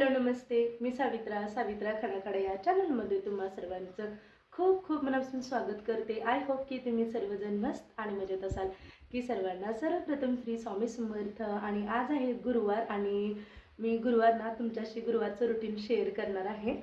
Hello नमस्ते. मी सावित्रा सावित्रा खडाखडा या चॅनलमध्ये तुम्हा सर्वांचं खूप खूप मनापासून स्वागत करते. आय होप की तुम्ही सर्वजण मस्त आणि मजेत असाल. की सर्वांना सर्वप्रथम श्री स्वामी समर्थ आणि आज आहे गुरुवार आणि मी गुरुवार ना तुमच्याशी गुरुवारचं रुटीन शेअर करणार आहे.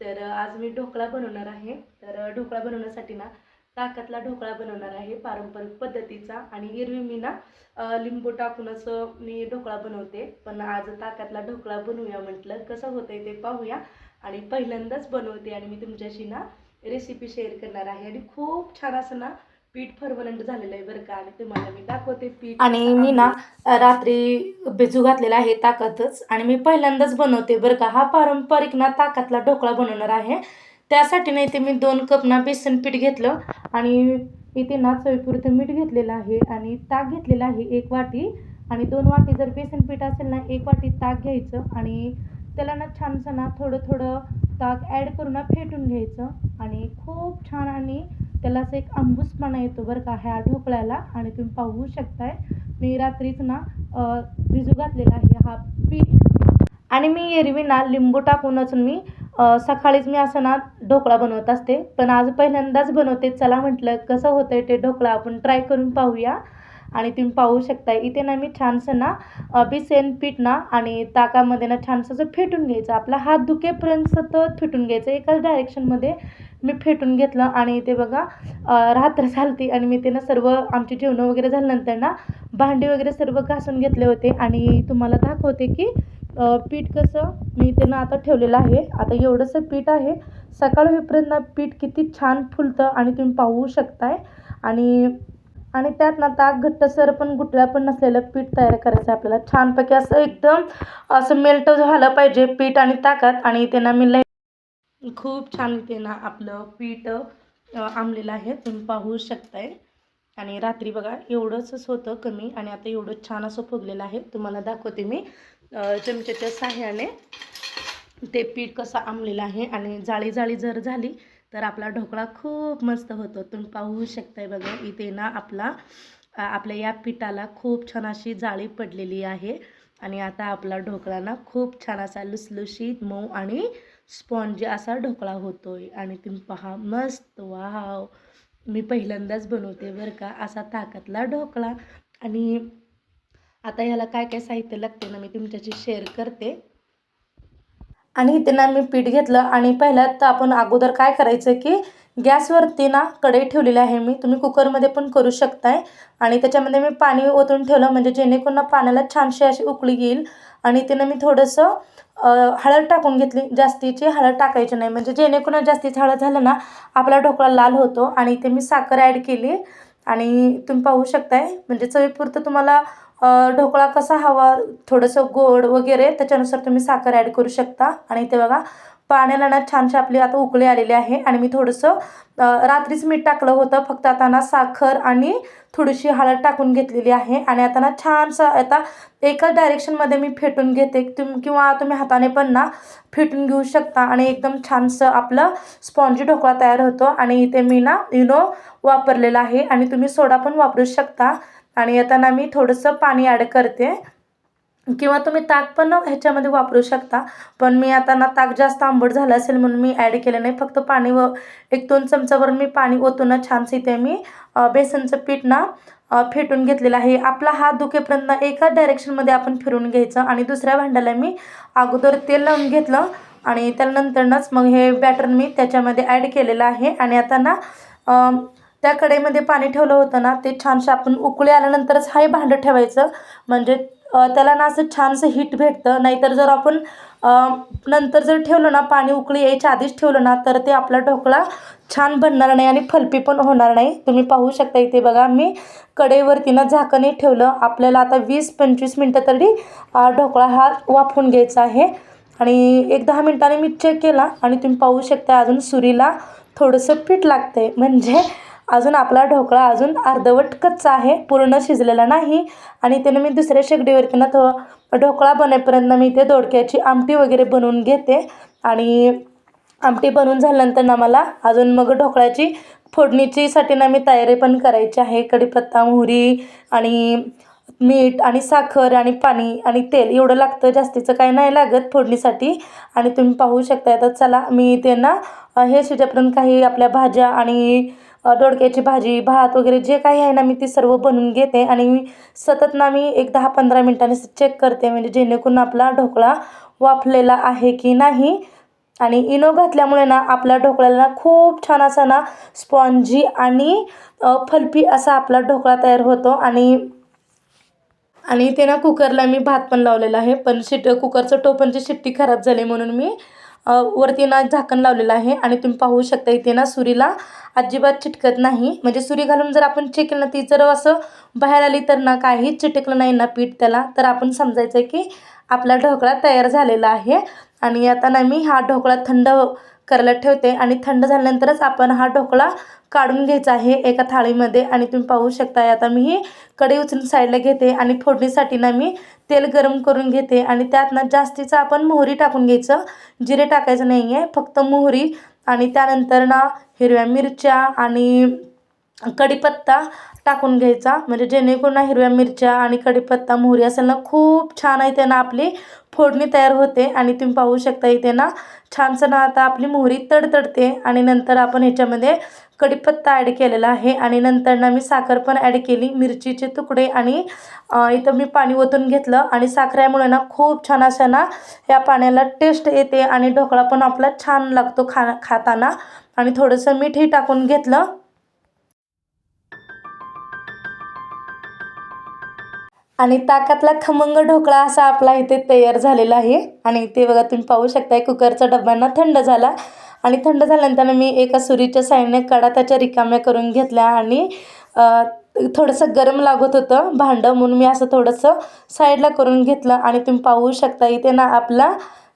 तर आज मी ढोकळा बनवणार आहे. तर ढोकळा बनवण्यासाठी ना ताकातला ढोकळा बनवणार आहे. पारंपरिक पद्धतीचा आणि एरवी मी ना लिंबू टाकून असं मी ढोकळा बनवते. पण आज ताकातला ढोकळा बनवूया म्हटलं. कसं होतंय ते पाहूया. आणि पहिल्यांदाच बनवते आणि मी तुमच्याशी ना रेसिपी शेअर करणार आहे. आणि खूप छान असं ना पीठ फरवलंट झालेलं आहे बरं का. आणि तुम्हाला मी दाखवते पीठ आणि मी ना रात्री भिजू घातलेला आहे ताकातच आणि मी पहिल्यांदाच बनवते बरं का. हा पारंपरिक ना ताकातला ढोकळा बनवणार आहे. त्यासाठी ना इथे मी दोन कप ना बेसन पीठ घेतलं आणि इथे ना चवीपुरतं मीठ घेतलेलं आहे आणि ताक घेतलेलं आहे एक वाटी. आणि दोन वाटी जर बेसन पीठ असेल ना एक वाटी ताक घ्यायचं आणि त्याला ना छानसं ना थोडं थोडं ताक ॲड करून ना फेटून घ्यायचं. आणि खूप छान आणि त्याला असं एक आंबूसपणा येतो बरं का ह्या ढोकळ्याला. आणि तुम्ही पाहू शकताय मी रात्रीच ना भिजू घातलेला आहे हा पीठ. आणि मी एरवी ना लिंबू टाकूनच मी सकाळीच मी असं ना ढोकळा बनवत असते. पण आज पहिल्यांदाच बनवते. चला म्हटलं कसं होतंय ते ढोकळा आपण ट्राय करून पाहूया. आणि तुम्ही पाहू शकता इथे ना मी छानसं ना बिसेन पीठ ना आणि ताकामध्ये ना छानसं असं फेटून घ्यायचं. आपला हात दुखेपर्यंत सतत फेटून घ्यायचं. एकाच डायरेक्शनमध्ये मी फेटून घेतलं आणि ते बघा रात्र झालती आणि मी ते ना सर्व आमची जेवणं वगैरे झाल्यानंतर ना भांडी वगैरे सर्व घासून घेतले होते. आणि तुम्हाला दाखवते की पीठ कसं मी ते ना आता ठेवलेलं आहे. आता एवढंसं पीठ आहे. सकाळ होईपर्यंत ना पीठ किती छान फुलतं आणि तुम्ही पाहू शकताय. आणि आणि त्यात ना ताक घट्टसर पण गुटळ्या पण नसलेलं पीठ तयार करायचं आहे आपल्याला. छानपैकी असं एकदम असं मेल्ट झालं पाहिजे पीठ आणि ताकात. आणि ते ना मी लय खूप छान ते ना आपलं पीठ आंबलेलं आहे. तुम्ही पाहू शकताय. आणि रात्री बघा एवढंच होतं कमी आणि आता एवढं छान असं फुगलेलं आहे. तुम्हाला दाखवते मी. चमच्याच्या साह्याने ते पीठ कसं आंबलेलं आहे आणि जाळी जाळी जर झाली तर आपला ढोकळा खूप मस्त होतो. तुम्ही पाहू शकताय बघा इथे ना आपला आपल्या या पिठाला खूप छान अशी जाळी पडलेली आहे आणि आता आपला ढोकळा ना खूप छान असा लुसलुशीत मऊ आणि स्पॉन्जी असा ढोकळा होतोय. आणि तुम्ही पहा मस्त वाव! मी पहिल्यांदाच बनवते बरं का असा ताकदला ढोकळा आणि आता ह्याला काय काय साहित्य लागते ना मी तुमच्याशी शेअर करते. आणि इथे ना मी पीठ घेतलं आणि पहिल्यात तर आपण अगोदर काय करायचं की गॅसवरती ना कढई ठेवलेली आहे मी तुम्ही कुकरमध्ये पण करू शकताय. आणि त्याच्यामध्ये मी पाणी ओतून ठेवलं म्हणजे जेणेकरून पाण्याला छानशी अशी उकळी येईल. आणि ते मी थोडंसं हळद टाकून घेतली जास्तीची हळद टाकायची नाही. म्हणजे जेणेकरून जास्तीची हळद झालं ना आपला ढोकळा लाल होतो. आणि इथे मी साखर ॲड केली. आणि तुम्ही पाहू शकताय म्हणजे चवीपुरतं तुम्हाला ढोकळा कसा हवा थोडंसं गोड वगैरे त्याच्यानुसार तुम्ही साखर ॲड करू शकता. आणि ते बघा पाण्याला ना छानशी आपली आता उकळी आलेली आहे. आणि मी थोडंसं रात्रीच मीठ टाकलं होतं. फक्त आता ना साखर आणि थोडीशी हळद टाकून घेतलेली आहे. आणि आता ना छानसं आता एकाच डायरेक्शनमध्ये मी फेटून घेते. तुम किंवा तुम्ही हाताने पण ना फेटून घेऊ शकता. आणि एकदम छानसं आपलं स्पॉन्जी ढोकळा तयार होतो. आणि इथे मी ना इनो वापरलेला आहे. आणि तुम्ही सोडा पण वापरू शकता. आणि आता ना मी थोडंसं पाणी ॲड करते. किंवा तुम्ही ताक पण ह्याच्यामध्ये वापरू शकता. पण मी आता ना ताक जास्त आंबट झालं असेल म्हणून मी ॲड केलं नाही. फक्त पाणी व एक दोन चमचावर मी पाणी ओतून छानसे इथे मी बेसनचं पीठ ना फेटून घेतलेलं आहे. आपला हात दुखेपर्यंत एकाच डायरेक्शनमध्ये आपण फिरून घ्यायचं आणि दुसऱ्या भांड्याला मी अगोदर तेल लावून घेतलं आणि त्यानंतरनंच मग हे बॅटर मी त्याच्यामध्ये ॲड केलेलं आहे. आणि आता ना त्या कढईमध्ये पाणी ठेवलं होतं ना ते छानसं आपण उकळी आल्यानंतरच हे भांडं ठेवायचं. म्हणजे त्याला ना असं छानसं हिट भेटतं. नाहीतर जर आपण नंतर जर ठेवलं ना पाणी उकळी यायच्या आधीच ठेवलं ना तर ते आपला ढोकळा छान बनणार नाही आणि फलपी पण होणार नाही. तुम्ही पाहू शकता इथे बघा मी कडेवरती ना झाकणही ठेवलं. आपल्याला आता वीस पंचवीस मिनटं तरी ढोकळा हा वाफून घ्यायचा आहे. आणि एक दहा मिनटाने मी चेक केला आणि तुम्ही पाहू शकता अजून सुरीला थोडंसं पीठ लागतं आहे म्हणजे अजून आपला ढोकळा अजून अर्धवट कच्चा आहे पूर्ण शिजलेला नाही. आणि त्यानं मी दुसऱ्या शेगडीवरती ना तो ढोकळा बनेपर्यंत मी ते दोडक्याची आमटी वगैरे बनवून घेते. आणि आमटी बनवून झाल्यानंतर ना मला अजून मग ढोकळ्याची फोडणीचीसाठी ना मी तयारी पण करायची आहे. कढीपत्ता मोहरी आणि मीठ आणि साखर आणि पाणी आणि तेल एवढं लागतं जास्तीचं काही नाही लागत फोडणीसाठी. आणि तुम्ही पाहू शकता आता चला मी ते ना हे शिजेपर्यंत काही आपल्या भाज्या आणि दोडक्याची भाजी भात वगैरे जे काही आहे ना मी ती सर्व बनवून घेते आणि मी सतत ना मी एक दहा पंधरा मिनटांनी चेक करते म्हणजे जेणेकरून आपला ढोकळा वाफलेला आहे की नाही. आणि इनो घातल्यामुळे ना आपल्या ढोकळ्याला ना खूप छान असा ना स्पॉन्जी आणि फलपी फल्फी असा आपला ढोकळा तयार होतो. आणि आणि ते ना कुकरला मी भात पण लावलेला आहे पण शिट कुकरचं टोपणची शिट्टी खराब झाली म्हणून मी वरती ना झाकण लावलेलं आहे आणि तुम्ही पाहू शकता इथे ना सुरीला अजिबात चिटकत नाही. म्हणजे सुरी घालून जर आपण चेक केलं ना ती जर असं बाहेर आली तर ना काही चिटकलं नाही ना पीठ त्याला. तर आपण समजायचं की आपला ढोकळा तयार झालेला आहे. आणि आता ना मी हा ढोकळा थंड करायला ठेवते आणि थंड झाल्यानंतरच आपण हा ढोकळा काढून घ्यायचा आहे एका थाळीमध्ये. आणि तुम्ही पाहू शकता आता मी ही कढई उचलून साईडला घेते आणि फोडणीसाठी ना मी तेल गरम करून घेते. आणि त्यात ना जास्तीचं आपण मोहरी टाकून घ्यायचं. जिरे टाकायचं नाही आहे फक्त मोहरी आणि त्यानंतर ना हिरव्या मिरच्या आणि कढीपत्ता टाकून घ्यायचा. म्हणजे जेणेकरून हिरव्या मिरच्या आणि कढीपत्ता मोहरी असेल ना खूप छान आहे त्यांना आपली फोडणी तयार होते. आणि तुम्ही पाहू शकता इथे ना छानसं ना आता आपली मोहरी तडतडते. आणि नंतर आपण ह्याच्यामध्ये कढीपत्ता ॲड केलेला आहे. आणि नंतर ना मी साखर पण ॲड केली. मिरचीचे तुकडे आणि इथं मी पाणी ओतून घेतलं. आणि साखऱ्यामुळे ना खूप छान असं ना या पाण्याला टेस्ट येते. आणि ढोकळा पण आपला छान लागतो खा खाताना. आणि थोडंसं मीठही टाकून घेतलं. आणि ताकातला खमंग ढोकळा असा आपला इथे तयार झालेला आहे. आणि इथे बघा तुम्ही पाहू शकताय कुकरचा डब्यांना थंड झाला. आणि थंड झाल्यानंतर मी एका सुरीच्या साईडने कडा त्याच्या रिकाम्या करून घेतल्या आणि थोडंसं गरम लागत होतं भांडं म्हणून मी असं थोडंसं साईडला करून घेतलं. आणि तुम्ही पाहू शकता इथे ना आपला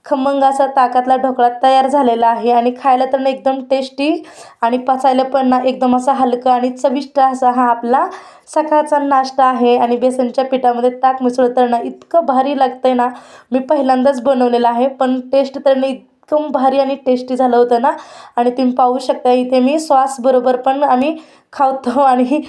खमंग असा ताकातला ढोकळा तयार झालेला आहे आणि खायला तर ना एकदम टेस्टी आणि पचायला पण ना एकदम असा हलका आणि चविष्ट असा हा आपला सकाळचा नाश्ता आहे. आणि बेसनच्या पिठामध्ये ताक मिसळं तर ना इतकं भारी लागतं आहे ना मी पहिल्यांदाच बनवलेलं आहे पण टेस्ट तर ना भारी आणि टेस्टी झालं होतं ना. आणि तुम्ही पाहू शकता इथे मी सॉसबरोबर पण आम्ही खातो आणि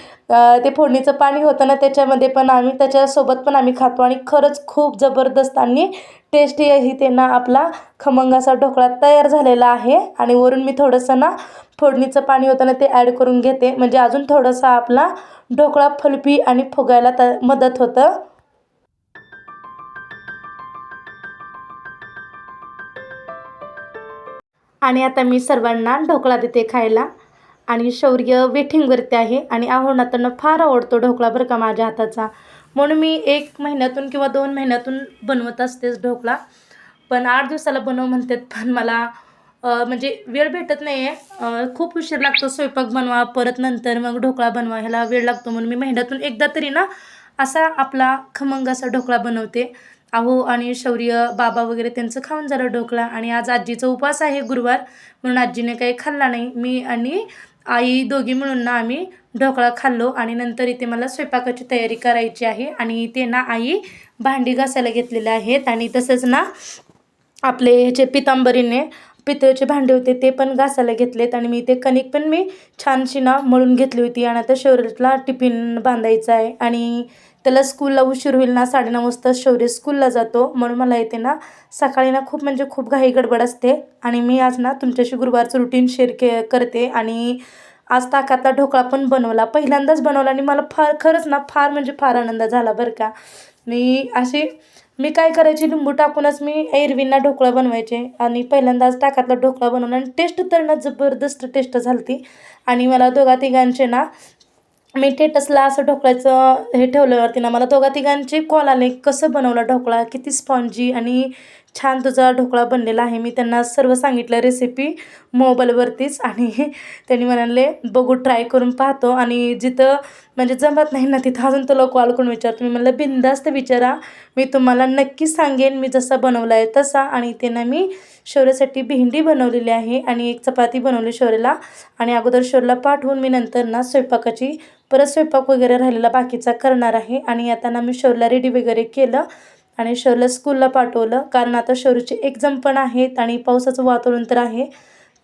ते फोडणीचं पाणी होतं ना त्याच्यामध्ये पण आम्ही त्याच्यासोबत पण आम्ही खातो. आणि खरंच खूप जबरदस्त आणि टेस्टी ही ते ना आपला खमंगाचा ढोकळा तयार झालेला आहे. आणि वरून मी थोडंसं ना फोडणीचं पाणी होतं ना ते ॲड करून घेते. म्हणजे अजून थोडंसं आपला ढोकळा फुलपी आणि फुगायला त मदत होतं. आणि आता मी सर्वांना ढोकळा देते खायला. आणि शौर्य वेटिंगवरती आहे आणि आव्हानातनं फार आवडतो ढोकळा बरं का माझ्या हाताचा. म्हणून मी एक महिन्यातून किंवा दोन महिन्यातून बनवत असतेच ढोकळा. पण आठ दिवसाला बनव म्हणतात पण मला म्हणजे वेळ भेटत नाही आहे खूप उशीर लागतो स्वयंपाक बनवा परत नंतर मग ढोकळा बनवा ह्याला वेळ लागतो म्हणून मी महिन्यातून एकदा तरी ना असा आपला खमंग असा ढोकळा बनवते. अहो आणि शौर्य बाबा वगैरे त्यांचं खाऊन झालं ढोकळा आणि आज आजीचा उपवास आहे गुरुवार म्हणून आजीने काही खाल्ला नाही. मी आणि आई दोघी मिळून ना आम्ही ढोकळा खाल्लो आणि नंतर इथे मला स्वयंपाकाची तयारी करायची आहे. आणि इथे ना आई भांडी घासायला घेतलेले आहेत आणि तसंच ना आपले ह्याचे पितांबरीने पितळेचे भांडे होते ते पण घासायला घेतलेत. आणि मी ते कणिक पण मी छानशी ना मळून घेतली होती. आणि आता शौर्यला टिफिन बांधायचा आहे. आणि त्याला स्कूलला उशीर होईल ना साडेनऊ वाजता शौर्य स्कूलला जातो. म्हणून मला येते ना सकाळी ना खूप म्हणजे खूप घाई गडबड असते. आणि मी आज ना तुमच्याशी गुरुवारचं रुटीन शेअर के करते. आणि आज ताकातला ढोकळा पण बनवला. पहिल्यांदाच बनवला आणि मला फार खरंच ना फार म्हणजे फार आनंद झाला बरं का. मी अशी मी काय करायची लिंबू टाकूनच मी एरवींना ढोकळा बनवायचे. आणि पहिल्यांदाच ताकातला ढोकळा बनवला आणि टेस्ट तर ना जबरदस्त टेस्ट झाली आणि मला दोघा तिघांचे ना मी टेटसला असं ढोकळ्याचं हे ठेवल्यावरती ना मला दोघा तिघांचे कॉल आले. कसं बनवलं ढोकळा? किती स्पॉन्जी आणि छान तुझा ढोकळा बनलेला आहे. मी त्यांना सर्व सांगितलं रेसिपी मोबाईलवरतीच आणि त्यांनी म्हणाले बघू ट्राय करून पाहतो. आणि जिथं म्हणजे जमत नाही ना तिथं अजून तुला कॉल करून विचारतो. मी म्हणलं बिंदास्त विचारा. मी तुम्हाला नक्की सांगेन. मी जसा बनवला आहे तसा. आणि त्यांना मी शौर्यासाठी भेंडी बनवलेली आहे आणि एक चपाती बनवली शौर्याला. आणि अगोदर शौर्याला पाठवून मी नंतर ना स्वयंपाकाची परत स्वयंपाक वगैरे राहिलेला बाकीचा करणार आहे. आणि आता ना मी शौर्याला रेडी वगैरे केलं. आणि शौर्यला स्कूलला पाठवलं. कारण आता शौर्याचे एक्झाम पण आहेत आणि पावसाचं वातावरण तर आहे.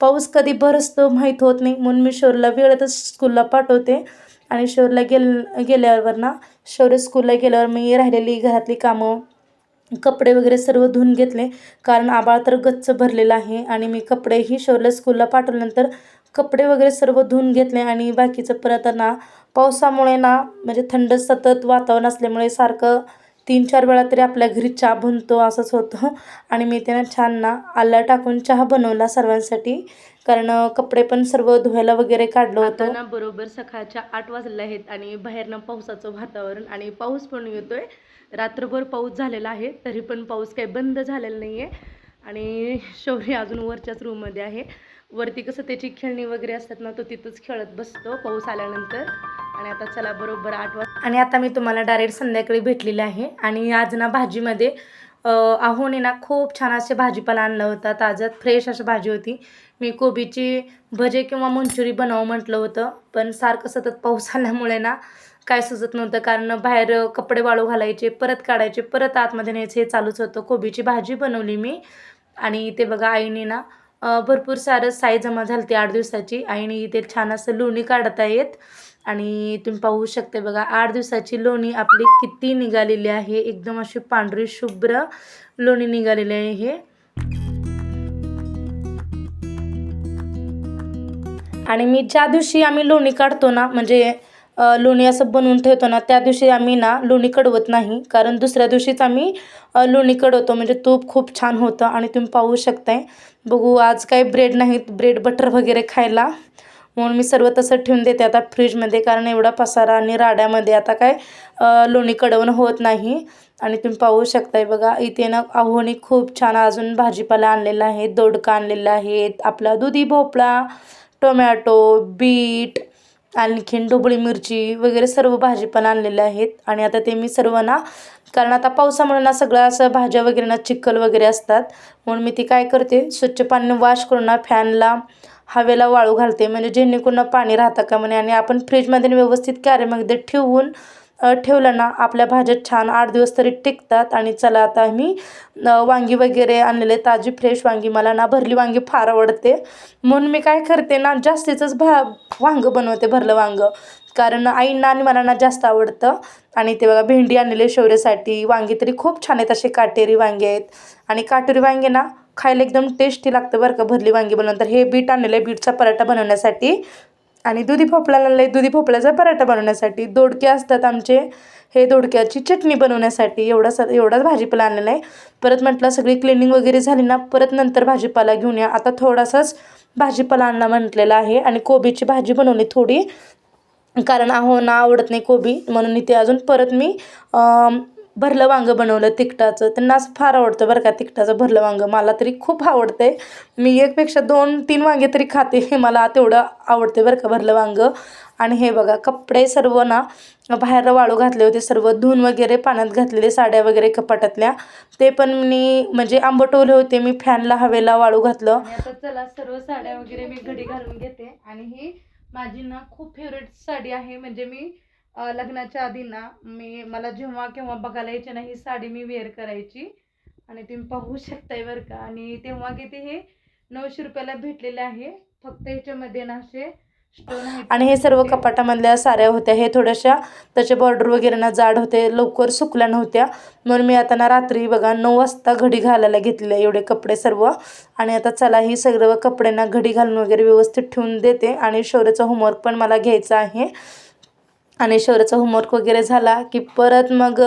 पाऊस कधी बरसतो माहीत होत नाही. म्हणून मी शौर्यला वेळेतच स्कूलला पाठवते. आणि शौर्यला गेल गेल्यावर ना शौर्य स्कूलला गेल्यावर मी राहिलेली घरातली कामं कपडे वगैरे सर्व धुवून घेतले. कारण आबाळ तर गच्च भरलेलं आहे. आणि मी कपडेही शौर्यला स्कूलला पाठवल्यानंतर कपडे वगैरे सर्व धुवून घेतले. आणि बाकीचं परत ना पावसामुळे ना म्हणजे थंड सतत वातावरण असल्यामुळे सारखं तीन चार वेळा तरी आपल्या घरी चहा बनतो असंच होतं. आणि मी त्यानं छान ना आलं टाकून चहा बनवला सर्वांसाठी. कारण कपडे पण सर्व धुवायला वगैरे काढलं होतं. ना बरोबर सकाळच्या आठ वाजले आहेत आणि बाहेरनं पावसाचं वातावरण आणि पाऊस पण येतोय. रात्रभर पाऊस झालेला आहे तरी पण पाऊस काही बंद झालेला नाही आहे आणि शौर्य अजून वरच्याच रूममध्ये आहे. वरती कसं त्याची खेळणी वगैरे असतात ना तो तिथंच खेळत बसतो पाऊस आल्यानंतर. आणि आता चला बरोबर आठ वाजता आणि आता मी तुम्हाला डायरेक्ट संध्याकाळी भेटलेले आहे. आणि आज ना भाजीमध्ये आहोने ना खूप छान असे भाजीपाला आणला होता. ताज्यात फ्रेश अशी भाजी होती. मी कोबीची भजे किंवा मंचुरी बनव म्हटलं होतं. पण सारखं सतत पाऊस आल्यामुळे ना काय सुचत नव्हतं. कारण बाहेर कपडे वाळू घालायचे परत काढायचे परत आतमध्ये न्यायचे हे चालूच होतं. कोबीची भाजी बनवली मी. आणि ते बघा आईने ना भरपूर सारं साई जमा झाली ती आठ दिवसाची आणि इथे छान असं लोणी काढत आहेत. आणि तुम्ही पाहू शकते बघा आठ दिवसाची लोणी आपली किती निघालेली आहे. एकदम अशी पांढरी शुभ्र लोणी निघालेली आहे हे. आणि मी ज्या दिवशी आम्ही लोणी काढतो ना म्हणजे लोणी असं बनवून ठेवतो ना त्या दिवशी आम्ही ना लोणी कडवत नाही. कारण दुसऱ्या दिवशीच आम्ही लोणी कडवतो. म्हणजे तूप खूप छान होतं आणि तुम्ही पाहू शकताय. बघू आज काही ब्रेड नाहीत ब्रेड बटर वगैरे खायला. म्हणून मी सर्व तसं ठेवून देते आता फ्रीजमध्ये. कारण एवढा पसारा आणि राड्यामध्ये आता काय लोणी कडवणं होत नाही. आणि तुम्ही पाहू शकताय बघा इथे ना आहोनी खूप छान अजून भाजीपाला आणलेला आहे दोडका आणलेला आहे आपला दुधी भोपळा टोमॅटो बीट आणखीन ढोबळी मिरची वगैरे सर्व भाजीपाला आणलेले आहेत. आणि आता ते मी सर्वांना कारण आता पावसामुळे ना सगळं असं भाज्या वगैरे ना चिखल वगैरे असतात. म्हणून मी ती काय करते स्वच्छ पाण्याने वॉश करून ना फॅनला हवेला वाळू घालते. म्हणजे जेणेकरून पाणी राहतं का म्हणे. आणि आपण फ्रीजमध्ये व्यवस्थित कॅरेमध्ये ठेवून ठेवलं ना आपल्या भाज्या छान आठ दिवस तरी टिकतात आणि चला आता मी वांगी वगैरे आणलेले ताजी फ्रेश वांगी मला ना भरली वांगी फार आवडते. म्हणून मी काय करते ना जास्तीचंच भा वांगं बनवते भरलं वांगं. कारण आईंना आणि मला ना जास्त आवडतं. आणि ते बघा भेंडी आणलेले शौर्यासाठी वांगी तरी खूप छान आहेत असे काटेरी वांगे आहेत. आणि काटेरी वांगे ना खायला एकदम टेस्टी लागतं बरं का भरली वांगी बनवल्यानंतर हे बीट आणलेलं आहे बीटचा पराठा बनवण्यासाठी. आणि दुधी भोपळा आणलेला आहे दुधी भोपळ्याचा पराठा बनवण्यासाठी दोडके असतात आमचे. हे दोडक्याची चटणी बनवण्यासाठी एवढा स एवढाच भाजीपाला आणलेला आहे. परत म्हटलं सगळी क्लिनिंग वगैरे झाली ना परत नंतर भाजीपाला घेऊन या. आता थोडासाच भाजीपाला आणला म्हटलेला आहे आणि कोबीची भाजी बनवली थोडी. कारण आहो ना आवडत नाही कोबी म्हणून इथे अजून परत मी भरलं वांगं बनवलं तिखटाचं. त्यांना असं फार आवडतं बरं का तिखटाचं भरलं वांगं. मला तरी खूप आवडतं आहे मी एकपेक्षा दोन तीन वांगे तरी खाते. हे मला तेवढं आवडते बरं का भरलं वांगं. आणि हे बघा कपडे सर्व ना बाहेर वाळू घातले होते. सर्व धुवून वगैरे पाण्यात घातलेले साड्या वगैरे कपाटातल्या. ते पण मी म्हणजे आंबटवले होते. मी फॅनला हवेला वाळू घातलं. चला सर्व साड्या वगैरे मी घडी घालून घेते. आणि ही माझी ना खूप फेवरेट साडी आहे. म्हणजे मी लग्नाच्या आधी ना मी मला जेव्हा केव्हा बघायला यायची ना ही साडी मी वेअर करायची. आणि तुम्ही पाहू शकताय बरं का. आणि तेव्हा किती हे नऊशे रुपयाला भेटलेले आहे. फक्त ह्याच्यामध्ये ना असे आणि हे सर्व कपाटामधल्या साऱ्या होत्या. हे थोड्याशा त्याचे बॉर्डर वगैरे ना जाड होते. लवकर सुकल्या नव्हत्या. म्हणून मी आता ना रात्री बघा नऊ वाजता घडी घालायला घेतलेले एवढे कपडे सर्व. आणि आता चला ही सर्व कपड्यांना घडी घालून वगैरे व्यवस्थित ठेवून देते. आणि शौर्याचा होमवर्क पण मला घ्यायचा आहे. आणि शहराचा होमवर्क वगैरे झाला की परत मग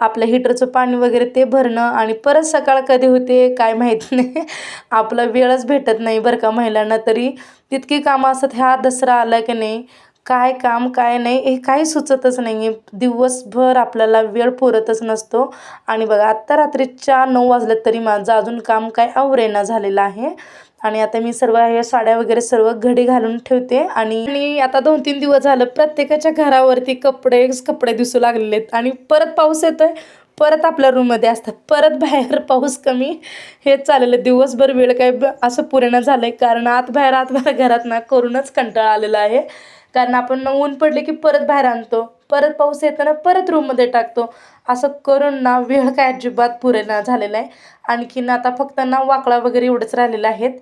आपलं हिटरचं पाणी वगैरे ते भरणं आणि परत सकाळ कधी होते काय माहीत नाही. आपला वेळच भेटत नाही बरं का महिलांना तरी. तितकी कामं असतात ह्या दसरा आला की नाही काय काम काय नाही हे काही सुचतच नाही आहे दिवसभर आपल्याला वेळ पुरतच नसतो. आणि बघा आत्ता रात्रीच्या नऊ वाजल्यात तरी माझं अजून काम काय आवरेना झालेलं आहे. आणि आता मी सर्व हे साड्या वगैरे सर्व घडी घालून ठेवते. आणि आणि आता दोन तीन दिवस झालं प्रत्येकाच्या घरावरती कपडेच कपडे दिसू लागलेले आहेत. आणि परत पाऊस येतोय. परत आपल्या रूममध्ये असतात. परत बाहेर पाऊस कमी. हे चाललेलं दिवसभर वेळ काय असं पुरेणं झालं आहे कारण आत बाहेर आत बाहेर घरात ना करूनच कंटाळा आलेला आहे. कारण आपण ऊन पडले की परत बाहेर आणतो. परत पाऊस येताना परत रूममध्ये टाकतो. असं करून ना वेळ काय अजिबात पुरेना झालेला आहे. आणखीन आता फक्त ना वाकळा वगैरे एवढंच राहिलेलं आहेत.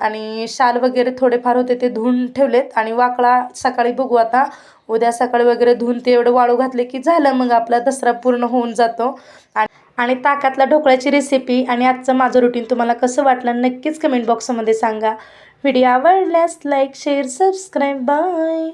आणि शाल वगैरे थोडेफार होते ते धुवून ठेवलेत. आणि वाकळा सकाळी बघू आता. उद्या सकाळी वगैरे धुवून ते एवढं वाळू घातले की झालं मग आपला दसरा पूर्ण होऊन जातो. आणि आणि ताकातल्या ढोकळ्याची रेसिपी आणि आजचं माझं रुटीन तुम्हाला कसं वाटलं नक्कीच कमेंट बॉक्समध्ये सांगा. व्हिडिओ आवडल्यास लाईक शेअर सबस्क्राईब बाय